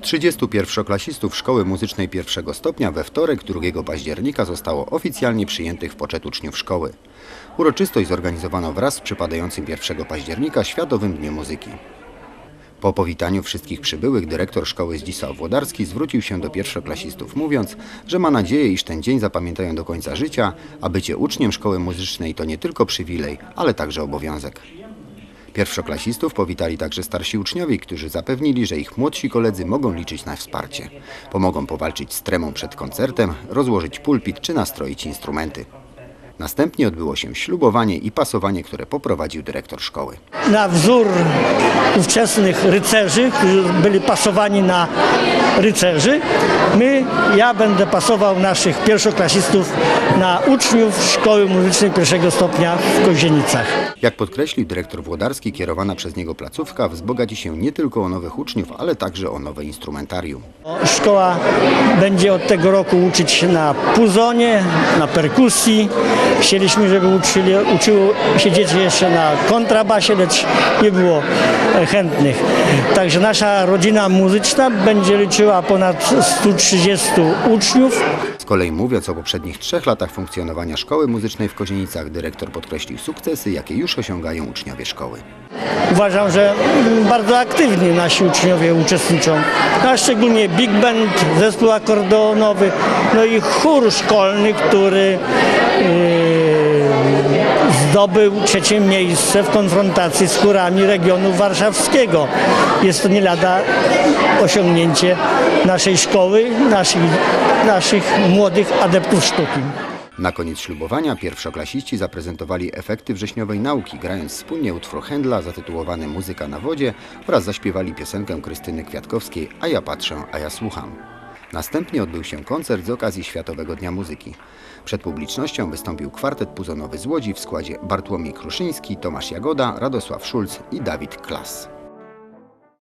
31-klasistów Szkoły Muzycznej pierwszego stopnia we wtorek 2 października zostało oficjalnie przyjętych w poczet uczniów szkoły. Uroczystość zorganizowano wraz z przypadającym 1 października Światowym Dniem Muzyki. Po powitaniu wszystkich przybyłych dyrektor szkoły Zdzisław Włodarski zwrócił się do pierwszoklasistów mówiąc, że ma nadzieję, iż ten dzień zapamiętają do końca życia, a bycie uczniem szkoły muzycznej to nie tylko przywilej, ale także obowiązek. Pierwszoklasistów powitali także starsi uczniowie, którzy zapewnili, że ich młodsi koledzy mogą liczyć na wsparcie. Pomogą powalczyć z tremą przed koncertem, rozłożyć pulpit czy nastroić instrumenty. Następnie odbyło się ślubowanie i pasowanie, które poprowadził dyrektor szkoły. na wzór ówczesnych rycerzy, którzy byli pasowani na rycerzy. My, ja będę pasował naszych pierwszoklasistów na uczniów Szkoły Muzycznej pierwszego stopnia w Kozienicach. Jak podkreślił dyrektor Włodarski, kierowana przez niego placówka wzbogaci się nie tylko o nowych uczniów, ale także o nowe instrumentarium. Szkoła będzie od tego roku uczyć się na puzonie, na perkusji. Chcieliśmy, żeby uczyli, uczyło się dzieci jeszcze na kontrabasie, lecz nie było e, chętnych. Także nasza rodzina muzyczna będzie liczyła ponad 130 uczniów. Z kolei mówiąc o poprzednich trzech latach funkcjonowania szkoły muzycznej w Kozienicach, dyrektor podkreślił sukcesy, jakie już osiągają uczniowie szkoły. Uważam, że mm, bardzo aktywnie nasi uczniowie uczestniczą, a szczególnie big band, zespół akordeonowy, no i chór szkolny, który zdobył trzecie miejsce w konfrontacji z chórami regionu warszawskiego. Jest to nie lada osiągnięcie naszej szkoły, naszych, naszych młodych adeptów sztuki. Na koniec ślubowania pierwszoklasiści zaprezentowali efekty wrześniowej nauki, grając wspólnie utwór Händla zatytułowany Muzyka na wodzie oraz zaśpiewali piosenkę Krystyny Kwiatkowskiej A ja patrzę, a ja słucham. Następnie odbył się koncert z okazji Światowego Dnia Muzyki. Przed publicznością wystąpił kwartet puzonowy z Łodzi w składzie Bartłomiej Kruszyński, Tomasz Jagoda, Radosław Szulc i Dawid Klas.